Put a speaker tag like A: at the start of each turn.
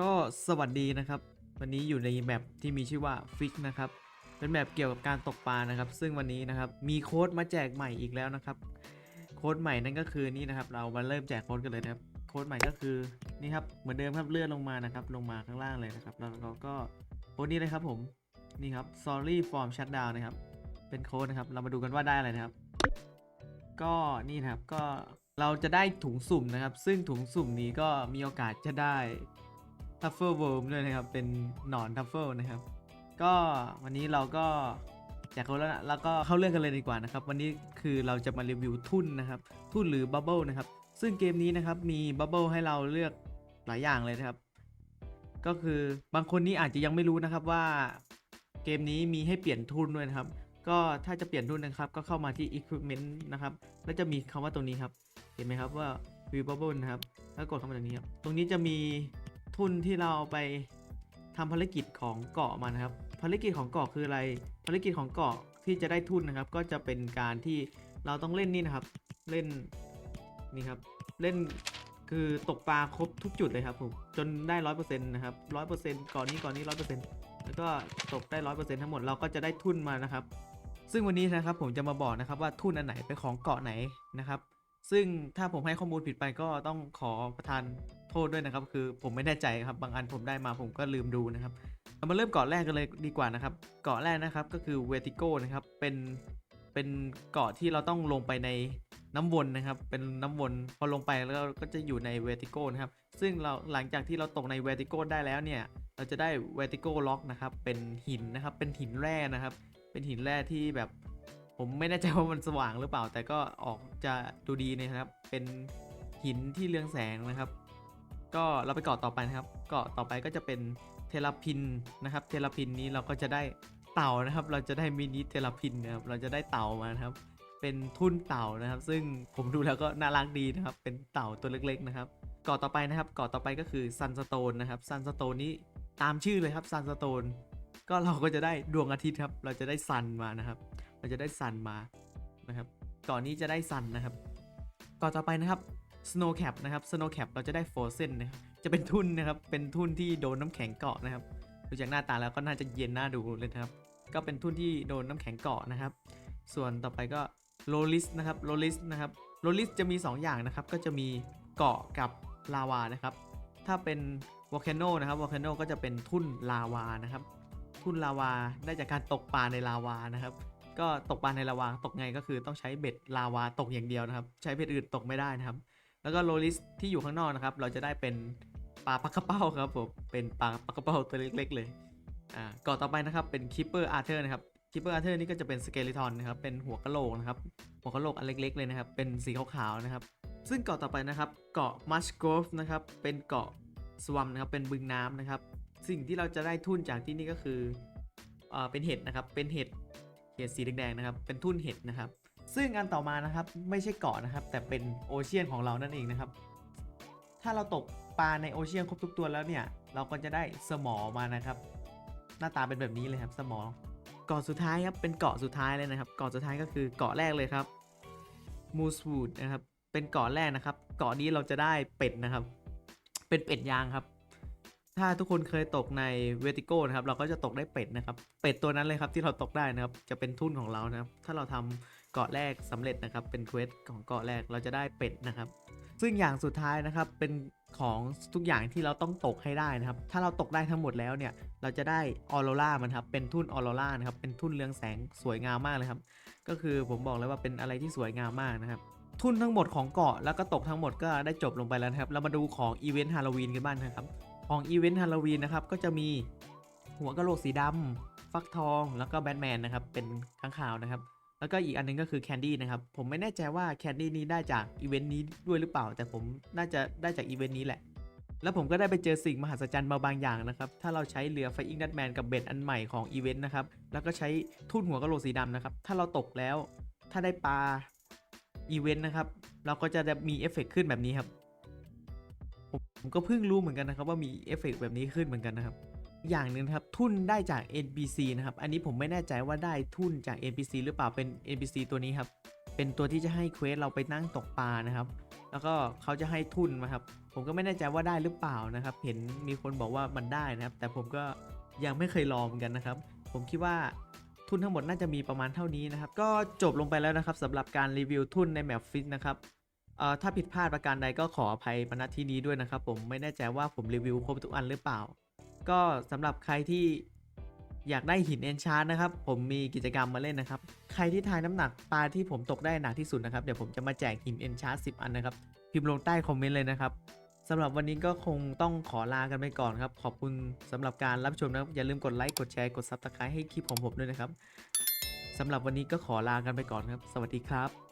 A: ก็สวัสดีนะครับ วันนี้อยู่ในแมปที่มีชื่อว่าฟิกนะครับ เป็นแมปเกี่ยวกับการตกปลานะครับ ซึ่งวันนี้นะครับมีโค้ดมาแจกใหม่อีกแล้วนะครับ โค้ดใหม่นั่นก็คือนี่นะครับ เรามาเริ่มแจกโค้ดกันเลยนะครับ โค้ดใหม่ก็คือนี่ครับเหมือนเดิมครับเลื่อนลงมานะครับ ลงมาข้างล่างเลยนะครับ แล้วเราก็โค้ดนี้เลยครับผมนี่ครับ sorry form shutdown นะครับ เป็นโค้ดนะครับ เรามาดูกันว่าได้อะไรนะครับ ก็นี่นะครับก็เราจะได้ถุงสุ่มนะครับ ซึ่งถุงสุ่มนี้ก็มีโอกาสจะได้ ทัฟเฟิลเวิร์มด้วยนะครับ เป็นหนอนทัฟเฟิลนะครับ ก็วันนี้เราก็แจกเขาแล้วนะแล้วก็เข้าเรื่องกันเลยดีกว่านะครับ วันนี้คือเราจะมารีวิวทุ่นนะครับ ทุ่นหรือบับเบิลนะครับ ซึ่งเกมนี้นะครับมีบับเบิลให้เราเลือกหลายอย่างเลยนะครับ ก็คือบางคนนี้อาจจะยังไม่รู้นะครับว่าเกมนี้มีให้เปลี่ยนทุนด้วยนะครับ ก็ถ้าจะเปลี่ยนทุนนะครับ ก็เข้ามาที่ equipment นะครับ แล้วจะมีคำว่าตรงนี้ครับ เห็นไหมครับว่า view bubble นะครับ แล้วกดเข้ามาตรงนี้ครับ ตรงนี้จะมี ทุนที่เราไปทำภารกิจของเกาะมานะครับ ภารกิจของเกาะคืออะไร ภารกิจของเกาะที่จะได้ทุนนะครับ ก็จะเป็นการที่เราต้องเล่นนี่นะครับ เล่นนี่ครับ เล่นคือตกปลาครบทุกจุดเลยครับผม จนได้ร้อยเปอร์เซ็นต์นะครับร้อยเปอร์เซ็นต์ก่อนนี้ก่อนนี้ร้อยเปอร์เซ็นต์แล้วก็ตกได้ร้อยเปอร์เซ็นต์ทั้งหมดเราก็จะได้ทุนมานะครับ ซึ่งวันนี้นะครับผมจะมาบอกนะครับว่าทุนอันไหนเป็นของเกาะไหนนะครับ ซึ่งถ้าผมให้ข้อมูลผิดไปก็ต้องขอประทานโทษด้วยนะครับ คือผมไม่แน่ใจครับบางอันผมได้มาผมก็ลืมดูนะครับเรามาเริ่มเกาะแรกกันเลยดีกว่านะครับเกาะแรกนะครับก็คือเวติโกนะครับเป็นเป็นเกาะที่เราต้องลงไปในน้ำวนนะครับ เป็นน้ำวนพอลงไปแล้วก็จะอยู่ในเวติโกนะครับ ซึ่งเราหลังจากที่เราตกในเวติโกได้แล้วเนี่ย เราจะได้เวติโกล็อกนะครับ เป็นหินนะครับ เป็นหินแร่นะครับ เป็นหินแร่ที่แบบ ผมไม่แน่ใจว่ามันสว่างหรือเปล่า แต่ก็ออกจะดูดีนะครับ เป็นหินที่เรืองแสงนะครับ ก็เราไปเกาะต่อไปนะครับ เกาะต่อไปก็จะเป็นเทลพินนะครับ เทลพินนี้เราก็จะได้เต่านะครับ เราจะได้มินิเทลพินนะครับ เราจะได้เต่ามานะครับ เป็นทุ่นเต่านะครับ ซึ่งผมดูแล้วก็น่ารักดีนะครับ เป็นเต่าตัวเล็กๆนะครับ เกาะต่อไปนะครับ เกาะต่อไปก็คือซันสโตนนะครับ ซันสโตนนี้ตามชื่อเลยครับซันสโตนก็เราก็จะได้ดวงอาทิตย์ครับ เราจะได้ซันมานะครับ เราจะได้ซันมานะครับก่อนนี้จะได้ซันนะครับ ก่อนต่อไปนะครับ snow cap นะครับ snow cap เราจะได้ frozen นะครับจะเป็นทุ่นนะครับ เป็นทุ่นที่โดนน้ำแข็งเกาะนะครับ ดูจากหน้าตาแล้วก็น่าจะเย็นน่าดูเลยนะครับ ก็เป็นทุ่นที่โดนน้ำแข็งเกาะนะครับ ส่วนต่อไปก็ lolis นะครับ lolis นะครับ lolis จะมี 2 อย่างนะครับ ก็จะมีเกาะกับลาวานะครับ ถ้าเป็น volcano นะครับ volcano ก็จะเป็นทุ่นลาวานะครับ ทุ่นลาวาได้จากการตกปลาในลาวานะครับ ก็ตกปลาในลาวาตกไงก็คือต้องใช้เบ็ดลาวาตกอย่างเดียวนะครับ ใช้เบ็ดอื่นตกไม่ได้นะครับ แล้วก็โรลิสที่อยู่ข้างนอกนะครับ เราจะได้เป็นปลาปักกระเป้าครับผมเป็นปลาปักกระเป้าตัวเล็ก ๆ เลยอ่าเกาะต่อไปนะครับเป็นคิปเปอร์อาร์เธอร์นะครับคิปเปอร์อาร์เธอร์นี่ก็จะเป็นสเกลิทอนนะครับเป็นหัวกะโหลกนะครับหัวกะโหลกอันเล็ก ๆ เลยนะครับ เป็นสีขาวๆนะครับซึ่งเกาะต่อไปนะครับ เกาะมัชโกฟนะครับเป็นเกาะสวัมนะครับเป็นบึงน้ำนะครับ สิ่งที่เราจะได้ทุนจากที่นี่ก็คือเอ่อเป็นเห็ดนะครับเป็นเห็ด เห็ดสีแดงๆนะครับ เป็นทุ่นเห็ดนะครับ ซึ่งอันต่อมานะครับไม่ใช่เกาะนะครับ แต่เป็นโอเชียนของเรานั่นเองนะครับ ถ้าเราตกปลาในโอเชียนครบทุกตัวแล้วเนี่ย เราก็จะได้สมอมานะครับ หน้าตาเป็นแบบนี้เลยครับสมอเกาะสุดท้ายครับเป็นเกาะสุดท้ายเลยนะครับ เกาะสุดท้ายก็คือเกาะแรกเลยครับมูสวูดนะครับเป็นเกาะแรกนะครับ เกาะนี้เราจะได้เป็ดนะครับ เป็นเป็ดยางครับ ถ้าทุกคนเคยตกในเวติโก้นะครับ เราก็จะตกได้เป็ดนะครับ เป็ดตัวนั้นเลยครับที่เราตกได้นะครับ จะเป็นทุนของเรานะครับ ถ้าเราทำเกาะแรกสำเร็จนะครับ เป็นเควสของเกาะแรกเราจะได้เป็ดนะครับ ซึ่งอย่างสุดท้ายนะครับ เป็นของทุกอย่างที่เราต้องตกให้ได้นะครับ ถ้าเราตกได้ทั้งหมดแล้วเนี่ย เราจะได้ออโรรามันครับ เป็นทุ่นออโรรานะครับ เป็นทุ่นเรืองแสงสวยงามมากเลยครับ ก็คือผมบอกเลยว่าเป็นอะไรที่สวยงามมากนะครับทุนทั้งหมดของเกาะแล้วก็ตกทั้งหมดก็ได้จบลงไปแล้วนะครับ เรามาดูของอีเวนต์ฮาโลวีนกันบ้างนะครับ ของอีเวนต์ฮาโลวีนนะครับก็จะมีหัวกะโหลกสีดำฟักทองแล้วก็แบทแมนนะครับเป็นข้างข่าวนะครับ แล้วก็อีกอันหนึงก็คือแคนดี้นะครับผมไม่แน่ใจว่าแคนดี้นี้ได้จากอีเวนต์นี้ด้วยหรือเปล่า แต่ผมน่าจะได้จากอีเวนต์นี้แหละ แล้วผมก็ได้ไปเจอสิ่งมหัศจรรย์มาบางอย่างนะครับถ้าเราใช้เรือไฟอิงดัตแมนกับเบ็ดอันใหม่ของอีเวนต์นะครับแล้วก็ใช้ทุ่นหัวกะโหลกสีดำนะครับถ้าเราตกแล้ว ถ้าได้ปลาอีเวนต์นะครับเราก็จะมีเอฟเฟกต์ขึ้นแบบนี้ครับ ผมก็เพิ่งรู้เหมือนกันนะครับว่ามีเอฟเฟกต์แบบนี้ขึ้นเหมือนกันนะครับ อย่างหนึ่งครับทุนได้จาก NPC นะครับ อันนี้ผมไม่แน่ใจว่าได้ทุนจาก NPC หรือเปล่าเป็น NPC ตัวนี้ครับ เป็นตัวที่จะให้เควสเราไปนั่งตกปลานะครับ แล้วก็เขาจะให้ทุนมาครับ ผมก็ไม่แน่ใจว่าได้หรือเปล่านะครับ เห็นมีคนบอกว่ามันได้นะครับ แต่ผมก็ยังไม่เคยลองเหมือนกันนะครับ ผมคิดว่าทุนทั้งหมดน่าจะมีประมาณเท่านี้นะครับ ก็จบลงไปแล้วนะครับสำหรับการรีวิวทุนในแมปฟิกนะครับ อ่อถ้าผิดพลาดประการใดก็ขออภัยมาณที่นี้ด้วยนะครับผมไม่แน่ใจว่าผมรีวิวครบทุกอันหรือเปล่า ก็สำหรับใครที่อยากได้หินเอนชาร์นะครับ ผมมีกิจกรรมมาเล่นนะครับ ใครที่ทายน้ำหนักปลาที่ผมตกได้หนักที่สุดนะครับ เดี๋ยวผมจะมาแจกหินเอนชาร์สิอันนะครับ พิมพ์ลงใต้คอมเมนต์เลยนะครับสำหรับวันนี้ก็คงต้องขอลากันไปก่อนครับ ขอบคุณสำหรับการรับชมนะครับ อย่าลืมกดไลค์ กดแชร์ กด Subscribe ให้คลิปของผมด้วยนะครับสำหรับวันนี้ก็ขอลากันไปก่อนครับ สวัสดีครับ